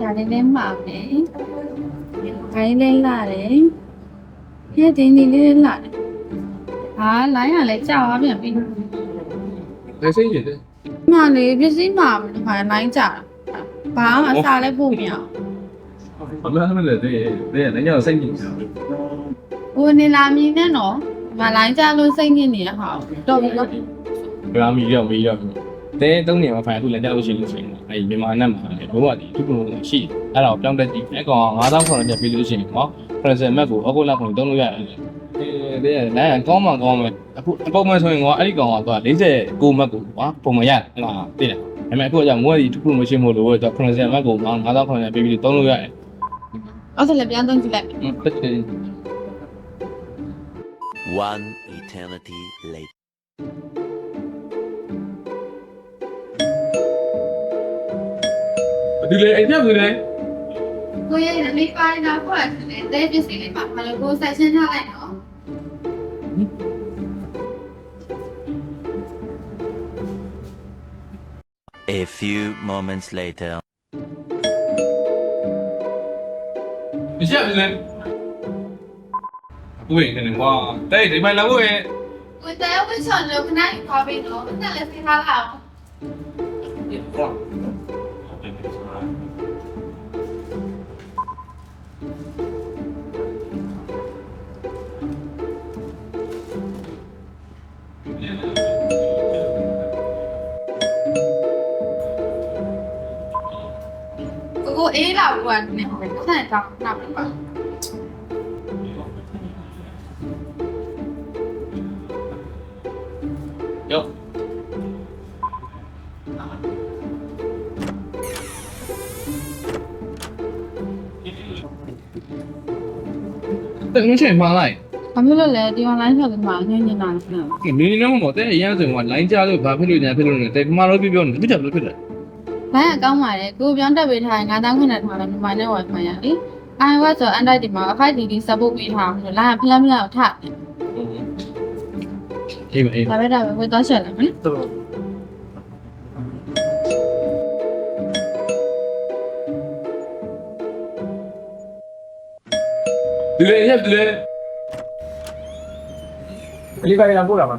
ဒါလေးလေးမှာပဲဂိုင်းလေးလာတယ်ဟဲ့တင်းဒီလေးလာတယ်ဟာလိုင်းကလည်းကြောက်သွားပြန်ပြီလေစိတ်ရည်တယ်မလေးပစ္စည်းမှာဘာလိုင်းကြတာဘာမှစားလဲပို့မရအောင်ဘာမှမလဲတဲ့တဲ့လည်းညစိတ်ညစ်တယ်ဟိုနေလာမီနဲ့နော်မလိုင်းကြလို့စိတ်ညစ်နေရဟာတော့ပြီနော်ဘာမှမရောက်မရောက် တဲသုံးနေမှာဖိုင်အခုလည်းတက်လို့ရှိလို့ရှိရင်အဲ့မြန်မာနဲ့မှာလေဘိုးကဒီသူ့ကိုရှိအဲ့တော့ပြောင်းတက်ကြည့်အဲ့ကောင်9000ခေါ်တယ်ပြပြီးလို့ရှိရင်ဟောပရက်စင်မက်ကိုအခုလောက်ကိုတုံးလို့ရတယ်တဲ့လည်းကောင်းမှကောင်းမယ်အခုအပုံမှန်ဆိုရင်ကအဲ့ဒီကောင်ကတော့49မက်ကိုကွာပုံမှန်ရတယ်ဟဲ့လားသိတယ်ဒါပေမဲ့အခုကမိုးကဒီသူ့ကိုမရှိမို့လို့တော့ပရက်စင်မက်ကို9000ခေါ်တယ်ပြပြီးတုံးလို့ရတယ်အဲ့ဒါလည်းပြန်သုံးကြည့်လိုက်တက်ချင် One eternity later. ဒီလေအဲ့ပြဘူးလေကိုရဲ့လေးပိုင်းတော့ဖွက်တယ်တဲပစ္စည်းလေးပါမလို့ကိုဆက်ရှင်းထားလိုက်နော် A few moments later. မရှက်ဘူးလေဝေးနေကွာတဲ့ဒီမိုင်လာဝေးကိုတဲဝစ်ချွန်လို့ခဏခေါ်ပြီးတော့တက်လည်း စီထားလိုက်အောင်ကိုကိုအေးလာဘူးကနေဆန် တောင်းနောက်ပါရောတဲ့ငါချင်းမှာလိုက်ဘာဖြစ်လို့လဲဒီ online shop မှာညညနာနေလဲဒီနေနေမတဲ့ရမ်းဆိုရင်ကလိုင်းကြလို့ဘာဖြစ်လို့ညာဖြစ်လို့လဲတဲ့ကမာလို့ပြောပြောနေပြချက်လို့ဖြစ်တယ်ဘိုင်းကကောင်းပါတယ်ကိုပြောင်းတက်ပေးထားရင်9000ခွင့်နဲ့ထားတယ်မြန်မာနဲ့ wifi ရလေ iOS ဆို Android ဒီမှာ 5DD support ပေးထားလို့လာဖလမ်းမလောက်ထအေးမအေးဒါပဲဒါပဲဝယ်သွားချက်လာမယ်တော့ လူတွေရက်လူတွေလေးပိုင်းလာပို့တာပါ